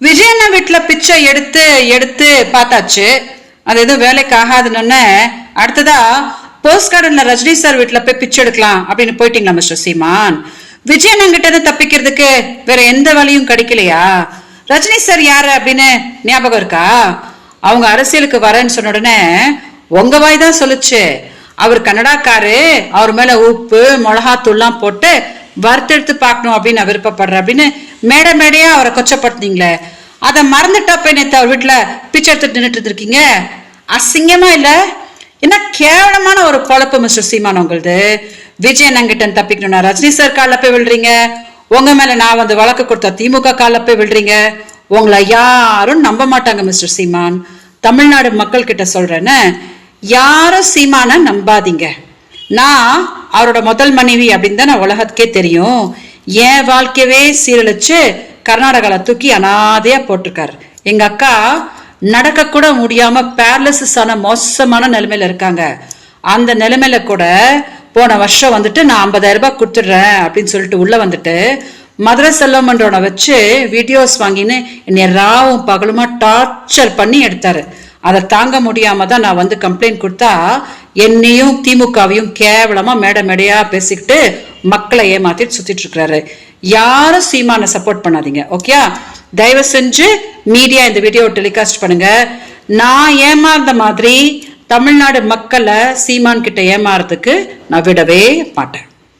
விஜயண்ணா வீட்டில் பிச்சை எடுத்து எடுத்து பார்த்தாச்சு. அது எதுவும் வேலைக்கு ஆகாதுன்னு அடுத்ததா போஸ்ட் கார்டுல ரஜினி சார் வீட்டில் போய் பிச்சை எடுக்கலாம் அப்படின்னு போயிட்டீங்களா மிஸ்டர் சீமான்? விஜயண்ணன் கிட்ட இருந்து தப்பிக்கிறதுக்கு வேற எந்த வழியும் கிடைக்கலையா? ரஜினி சார் யாரு அப்படின்னு ஞாபகம் இருக்கா? அவங்க அரசியலுக்கு வரேன்னு சொன்ன உடனே உங்க வாய் தான் சொல்லுச்சு. அவர் கன்னடாக்காரு அவர் மேல உப்பு மிளகாத்தூள்லாம் போட்டு வறுத்தெடுத்து பார்க்கணும் அப்படின்னு நான் விருப்பப்படுறேன் அப்படின்னு மேடை மேடையா அவரை கொச்சப்படுத்துனீங்களே. அதை மறந்துட்டா போய் நேத்து அவர் வீட்டில் பிச்சை எடுத்துட்டு நின்றுட்டு இருக்கீங்க அசிங்கமா இல்லை? என்ன கேவலமான ஒரு பொழப்பு மிஸ்டர் சீமான் உங்களுது விஜய் அங்கிட்ட தப்பிக்கணும்னா ரஜினி சார் காலில் போய் விழுறீங்க. உங்க மேல நான் வந்து வழக்கு கொடுத்த திமுக காலில் போய் விழுறீங்க. உங்களை யாரும் நம்ப மாட்டாங்க மிஸ்டர் சீமான். தமிழ்நாடு மக்கள் கிட்ட சொல்றேன்னு யாரும் சீமான நம்பாதீங்க. நான் அவரோட முதல் மனைவி அப்படின்னு தான் நான் உலகத்துக்கே தெரியும். என் வாழ்க்கையவே சீரழிச்சு கர்நாடகாவில் தூக்கி அனாதையாக போட்டிருக்காரு. எங்க அக்கா நடக்க கூட முடியாம பேரலிசிஸ் ஆன மோசமான நிலைமையில இருக்காங்க. அந்த நிலைமையில கூட போன வருஷம் வந்துட்டு நான் ஐம்பதாயிரம் ரூபாய் கொடுத்துடுறேன் அப்படின்னு சொல்லிட்டு உள்ள வந்துட்டு மதுரை செல்வமன்றவனை வச்சு வீடியோஸ் வாங்கின்னு என்னை ராவும் பகலுமா டார்ச்சர் பண்ணி எடுத்தாரு. அதை தாங்க முடியாம தான் நான் வந்து கம்ப்ளைண்ட் கொடுத்தா என்னையும் திமுகவையும் கேவலமா மேடை மேடையா பேசிக்கிட்டு மக்களை ஏமாத்திட்டு சுத்திட்டு இருக்கிறாரு. யாரும் சீமான சப்போர்ட் பண்ணாதீங்க ஓகே தயவு செஞ்சு மீடியா இந்த வீடியோ டெலிகாஸ்ட் பண்ணுங்க. நான் ஏமாந்த மாதிரி தமிழ்நாடு மக்களை சீமான் கிட்ட ஏமாறதுக்கு நான் விடவே மாட்டேன்.